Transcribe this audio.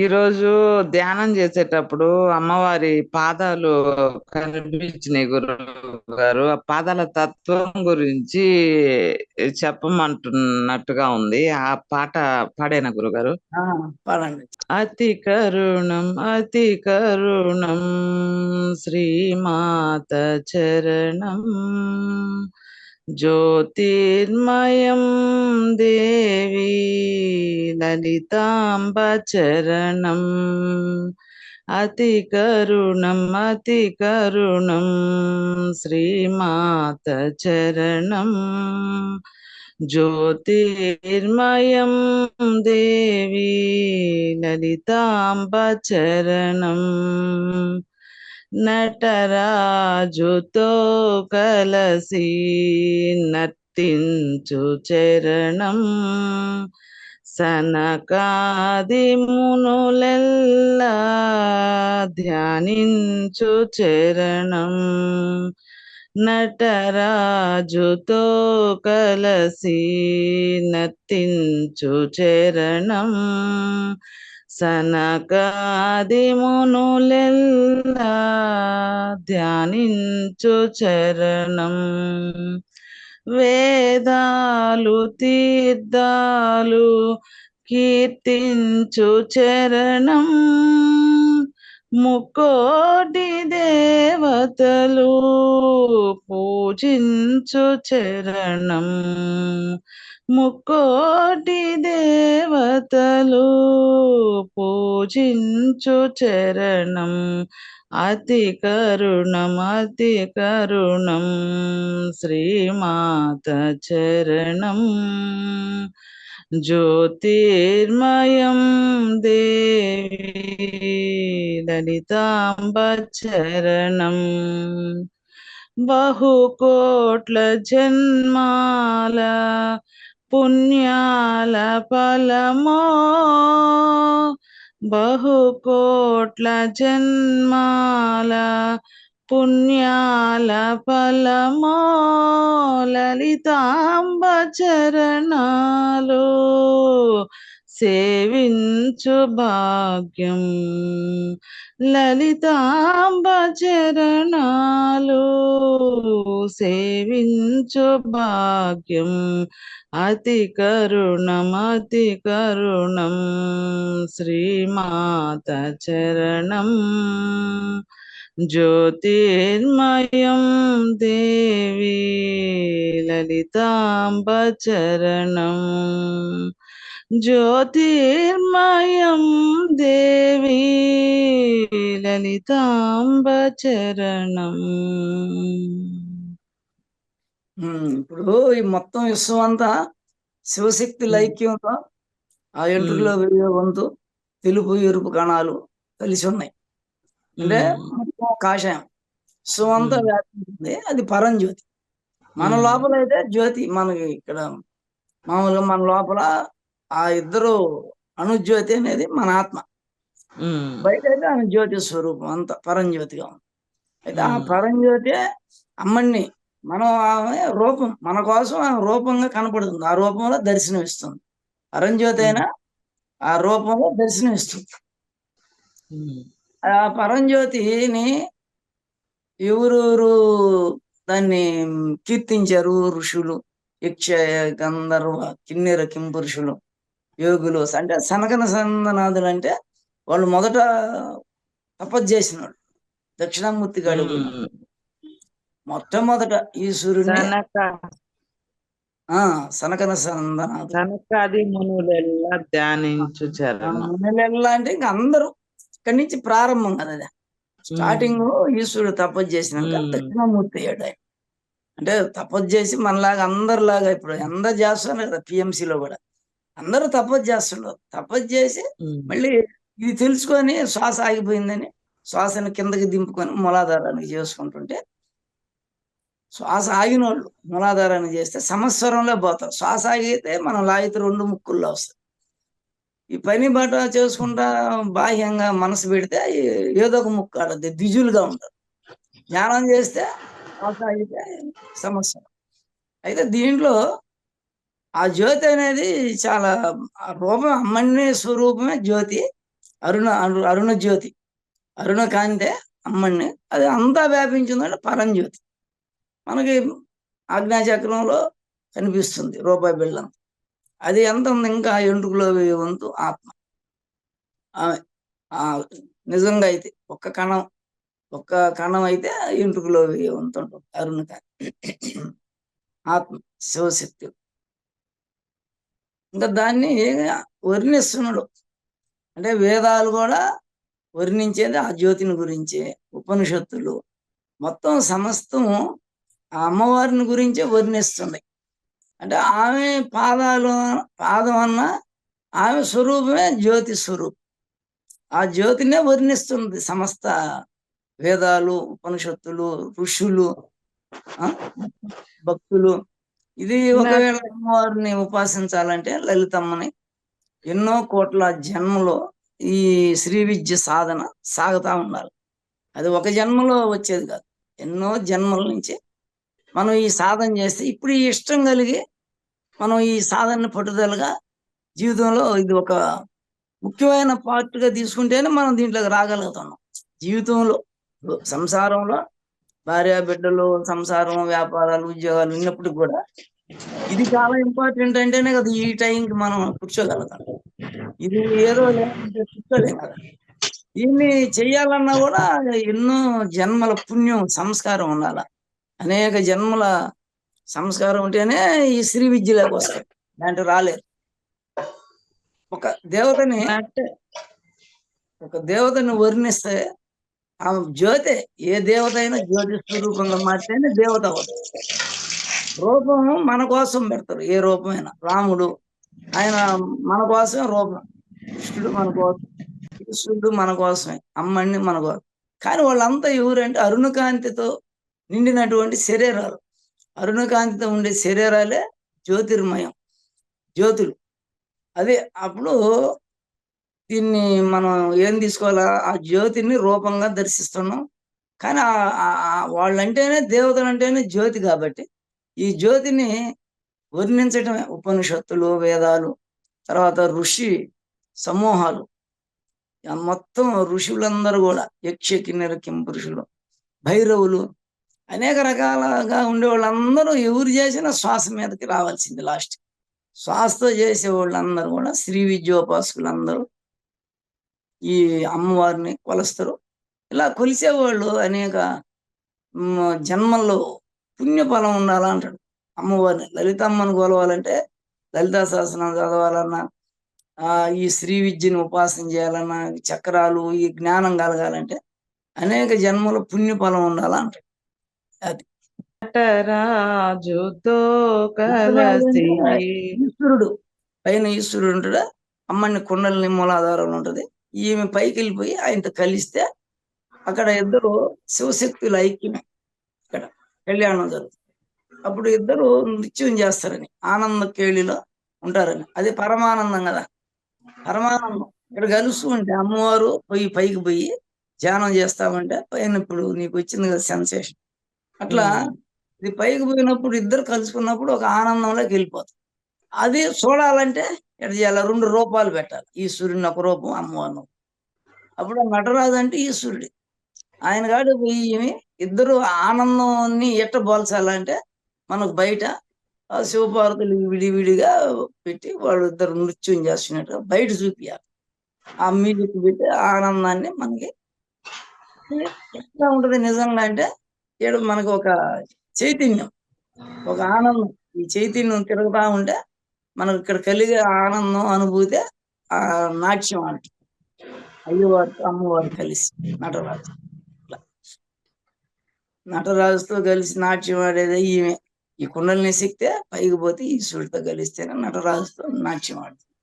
ఈరోజు ధ్యానం చేసేటప్పుడు అమ్మవారి పాదాలు కనిపించినాయి గురువు గారు ఆ పాదాల తత్వం గురించి చెప్పమంటున్నట్టుగా ఉంది. ఆ పాట పాడేనా గురుగారు పాడండి. అతి కరుణం అతి కరుణం శ్రీమాత చరణం. జ్యోతిర్మయం దేవి లలితాంబ చరణం అతి కరుణం అతి కరుణం శ్రీమాత నటరాజుతో కలసి నర్తించు చరణం. సనకాది మునులెల్లా ధ్యానించు చరణం. నటరాజుతో కలసి నర్తించు చరణం. సనకాది మునులెల్లా ధ్యానించు చరణం. వేదాలు తీర్థాలు కీర్తించు చరణం. ముకోటి దేవతలు పూజించు చరణం. ముకోటి దేవతలు పూజించు చరణం. అతి కరుణం అతి కరుణం శ్రీమాత చరణం. జ్యోతిర్మయం దేవి లలితాంబ చరణం. బహుకోట్ల జన్మాల పుణ్యాల ఫలమో బహుకోట్ల జన్మాల పుణ్యాల ఫలమో లలితాంబ చరణాలు సేవించు భాగ్యం. లలితాంబ చరణాలు సేవించు భాగ్యం. అతి కరుణం అతి కరుణం శ్రీమాత చరణం. జ్యోతిర్మయం దేవి లలితాంబ చరణం. జ్యోతిర్మయం దేవి లలితాంబ చరణం ఉమ్, ఇప్పుడు ఈ మొత్తం విశ్వం అంతా శివశక్తి లైక్యంతో ఆ ఎంట్రులో వెయ్యే వంతు తెలుపు ఎరుపు కణాలు కలిసి ఉన్నాయి. అంటే మొత్తం కాషాయం. విశ్వం అంతా. వ్యాపించింది. అది పరంజ్యోతి. మన. లోపల అయితే జ్యోతి మనకి ఇక్కడ మామూలుగా మన లోపల ఆ ఇద్దరు అణుజ్యోతి అనేది మన ఆత్మ. బయట అయితే ఆమె జ్యోతి స్వరూపం అంత పరంజ్యోతిగా ఉంది. అయితే ఆ. పరంజ్యోతి అమ్మని మనం ఆమె రూపం మన కోసం ఆమె రూపంగా కనపడుతుంది. ఆ రూపంలో దర్శనం ఇస్తుంది పరంజ్యోతి అయినా ఆ రూపంలో దర్శనం ఇస్తుంది ఉమ్, ఆ పరంజ్యోతిని ఎవరెవరు దాన్ని కీర్తించారు? ఋషులు యక్ష గంధర్వ కిన్నెర కింపురుషులు. యోగులు అంటే సనకన సందనాథులు అంటే వాళ్ళు మొదట తపస్సు చేసిన వాళ్ళు దక్షిణామూర్తి గాడు. మొట్టమొదట సనక. ఆ సనకన సనకాది మునులెల్లా ధ్యానించు మునులెల్లా అంటే ఇంకా అందరూ ఇక్కడి నుంచి ప్రారంభం కదా అది. స్టార్టింగ్ ఈశ్వరుడు తపస్సు చేసినాక. దక్షిణామూర్తి అయ్యాడు ఆయన. అంటే తపస్సు చేసి మనలాగా అందరిలాగా ఇప్పుడు అందరు చేస్తున్నారు కదా PMC లో కూడా. అందరూ తపస్సు చేస్తున్నారు తపస్సు చేసి మళ్ళీ ఇది తెలుసుకొని శ్వాస ఆగిపోయిందని శ్వాసను కిందకి దింపుకొని మూలాధారానికి చేసుకుంటుంటే శ్వాస ఆగిన వాళ్ళు మూలాధారాన్ని చేస్తే సంవత్సరంలో పోతారు. శ్వాస ఆగితే మనం లాగితే రెండు ముక్కుల్లో వస్తుంది ఈ పని బాట చేసుకుంటా బాహ్యంగా మనసు పెడితే ఏదో ఒక ముక్కు ఆడద్ది దిజులుగా ఉంటారు. ధ్యానం చేస్తే శ్వాస ఆగితే సంవత్సరం. అయితే దీంట్లో ఆ జ్యోతి అనేది చాలా ఆ రూపం అమ్మని స్వరూపమే జ్యోతి. అరుణ అరు- అరుణ జ్యోతి. అరుణ కాంతే అమ్మని అది అంతా వ్యాపించిందంటే పరంజ్యోతి మనకి ఆజ్ఞాచక్రంలో కనిపిస్తుంది రూపాయి బిళ్ళం. అది ఎంత ఉంది? ఇంకా ఎంటుకులో వంతు ఆత్మ. ఆమె నిజంగా అయితే ఒక్క కణం ఒక్క కణం అయితే ఎంట్రుకలో వేయ వంతు ఉంటుంది అరుణ ఆత్మ శివశక్తి. ఇంకా దాన్ని వర్ణిస్తున్నాడు? అంటే వేదాలు కూడా వర్ణించేది ఆ జ్యోతిని గురించే ఉపనిషత్తులు. మొత్తం సమస్తం ఆ అమ్మవారిని గురించే వర్ణిస్తుంది అంటే ఆమె పాదాలు పాదం అన్న ఆమె స్వరూపమే జ్యోతి స్వరూపం. ఆ జ్యోతినే వర్ణిస్తుంది సమస్త వేదాలు ఉపనిషత్తులు ఋషులు ఆ, భక్తులు. ఇది ఒకవేళ అమ్మవారిని ఉపాసించాలంటే లలితమ్మని ఎన్నో కోట్ల జన్మలో ఈ శ్రీ విద్య సాధన సాగుతా ఉండాలి. అది ఒక జన్మలో వచ్చేది కాదు. ఎన్నో జన్మల నుంచి మనం ఈ సాధన చేస్తే ఇప్పుడు ఈ ఇష్టం కలిగి మనం ఈ సాధన పట్టుదలగా జీవితంలో ఇది ఒక ముఖ్యమైన part గా తీసుకుంటేనే మనం దీంట్లోకి రాగలుగుతున్నాం. జీవితంలో సంసారంలో భార్య బిడ్డలు సంసారం వ్యాపారాలు ఉద్యోగాలు ఉన్నప్పుడు కూడా ఇది చాలా ఇంపార్టెంట్ అంటేనే కదా ఈ టైంకి మనం కూర్చోగలుగుతాం. ఇది ఏదో లేకుంటే కూర్చోలేం కదా. దీన్ని చెయ్యాలన్నా కూడా ఎన్నో జన్మల పుణ్యం సంస్కారం ఉండాల. అనేక జన్మల సంస్కారం ఉంటేనే ఈ శ్రీ విద్యలోకి వస్తాయి. దాంట్లో రాలేరు. ఒక దేవతని అంటే ఒక దేవతని వర్ణిస్తే ఆమె జ్యోతి ఏ దేవత అయినా జ్యోతి స్వరూపంగా మారితేనే దేవత అవుతుంది రూపం మన కోసం పెడతారు ఏ రూపమైనా. రాముడు ఆయన మన కోసమే రూపం. కృష్ణుడు మన కోసం కృష్ణుడు మన కోసమే అమ్మని మన కోసం. కానీ వాళ్ళంతా ఎవరంటే అరుణకాంతితో నిండినటువంటి శరీరాలు. అరుణకాంతితో ఉండే శరీరాలే జ్యోతిర్మయం జ్యోతులు. అదే అప్పుడు దీన్ని మనం ఏం తీసుకోవాలా? ఆ జ్యోతిని రూపంగా దర్శిస్తున్నాం. కానీ ఆ- వాళ్ళంటేనే దేవతలు అంటేనే జ్యోతి కాబట్టి ఈ జ్యోతిని వర్ణించటమే. ఉపనిషత్తులు వేదాలు తర్వాత ఋషి సమూహాలు. మొత్తం ఋషులందరూ కూడా యక్ష కిన్నెర కింపురుషులు భైరవులు అనేక రకాలుగా ఉండే వాళ్ళందరూ ఎవరు చేసినా శ్వాస మీదకి రావాల్సింది లాస్ట్. శ్వాసతో చేసే వాళ్ళందరూ కూడా శ్రీ విద్యోపాసకులందరూ ఈ అమ్మవారిని కొలుస్తారు. ఇలా కొలిసేవాళ్ళు అనేక జన్మల్లో పుణ్యఫలం ఉండాలంటాడు అమ్మవారిని లలితమ్మని కొలవాలంటే లలితా సహస్రం చదవాలన్నా ఆ ఈ శ్రీ విద్యని ఉపాసన చేయాలన్నా చక్రాలు ఈ జ్ఞానం కలగాలంటే అనేక జన్మల పుణ్యఫలం ఉండాలంటాడు రాజుతో కలసి ఈశ్వరుడు పైన ఈశ్వరుడు ఉంటాడు. అమ్మని కుండలిని మూలాధారం ఉంటది. ఈమె పైకి వెళ్ళిపోయి ఆయనతో కలిస్తే అక్కడ ఇద్దరు శివశక్తులు ఐక్యమే ఇక్కడ కళ్యాణం జరుగుతుంది. అప్పుడు ఇద్దరు నృత్యం చేస్తారని ఆనంద కేళిలో ఉంటారని. అది పరమానందం కదా. పరమానందం. ఇక్కడ కలుస్తూ ఉంటే అమ్మవారు పోయి పైకి పోయి ధ్యానం చేస్తామంటే పైన ఇప్పుడు నీకు వచ్చింది కదా సెన్సేషన్. అట్లా ఇది పైకి పోయినప్పుడు ఇద్దరు కలుసుకున్నప్పుడు ఒక ఆనందంలోకి వెళ్ళిపోతాం. అది చూడాలంటే ఎట్లా చేయాలి? రెండు రూపాలు పెట్టాలి. ఈశ్వరుని ఒక రూపం అమ్మవారిని ఒక. అప్పుడు నటరాజు అంటే ఈశ్వరుడు. ఆయన కాడు పోయి ఈమె ఇద్దరు ఆనందాన్ని ఎట్ట పోల్చాలంటే మనకు బయట శివపార్వతులు విడివిడిగా పెట్టి వాళ్ళు ఇద్దరు నృత్యం చేస్తున్నట్టుగా బయట చూపించాలి ఆ మ్యూజిక్ పెట్టి ఆనందాన్ని మనకి ఎట్లా ఉంటుంది నిజంగా అంటే ఇక్కడ మనకు ఒక చైతన్యం ఒక ఆనందం. ఈ చైతన్యం తిరుగుతా ఉంటే మనకు ఇక్కడ కలిగే ఆనందం అనుభూతే ఆ నాట్యం అంటే. అయ్యవారు అమ్మవారు కలిసి నటరాజు నటరాజుతో కలిసి నాట్యం ఆడేదే ఈమె. ఈ కుండలిని శక్తే పైకి పోతే ఈశ్వరుడితో కలిస్తేనే నటరాజుతో నాట్యం ఆడుతుంది.